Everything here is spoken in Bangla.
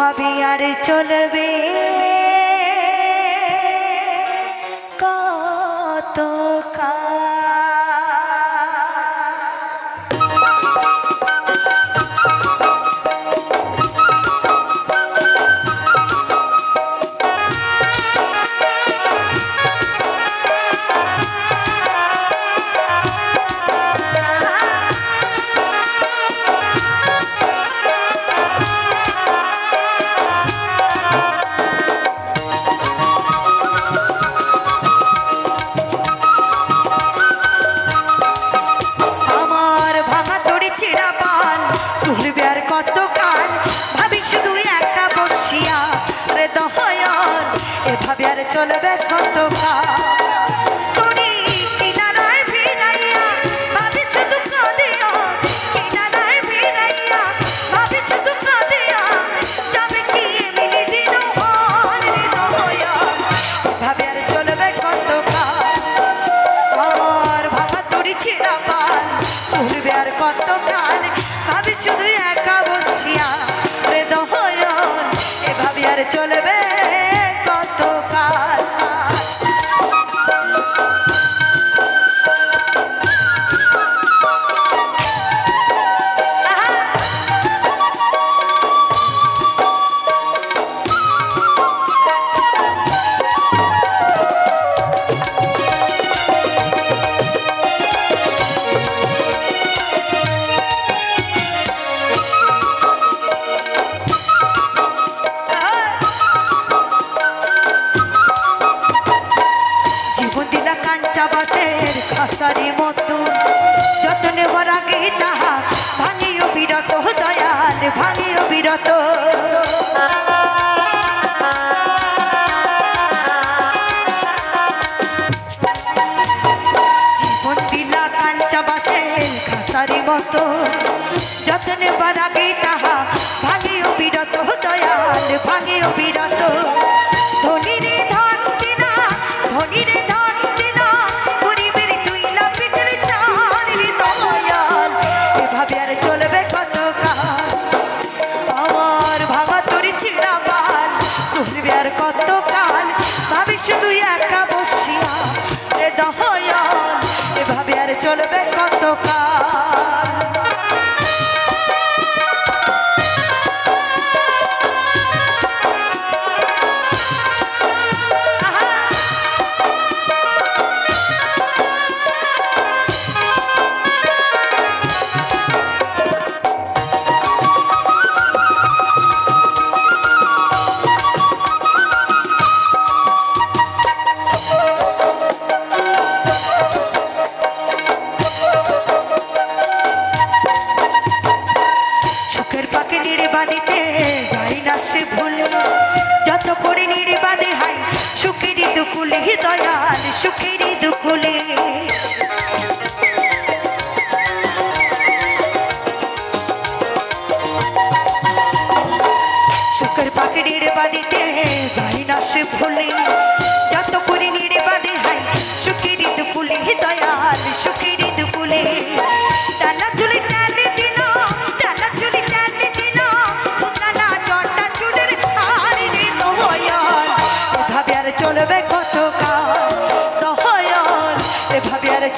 ভাবি আর চলবে। তুলবে আর কত কান ভাবি শুধু একা বসিয়া রে দহয়ন, এভাবে আর চলবে কত কান আর চলবে। খাসারি মতো, যতনে বরাগে তাহা ভাঙিও বিরত, দয়াল, ভাঙিও বিরত। জীবন দিলা কাঞ্চা বাসের খাসারি মতো, যতনে বরাগে তাহা ভাঙিও বিরত, দয়াল, ভাঙিও বিরত। চলবে আর বাঁধিতে যাই না সে ভুলে। যত করে নিড়ে বাঁধে হাই সুখেরই দুকুলে দয়াল সুখেরই দুকুলে। সুখের নিড়ে বাঁধিতে যাই না সে ভুলে।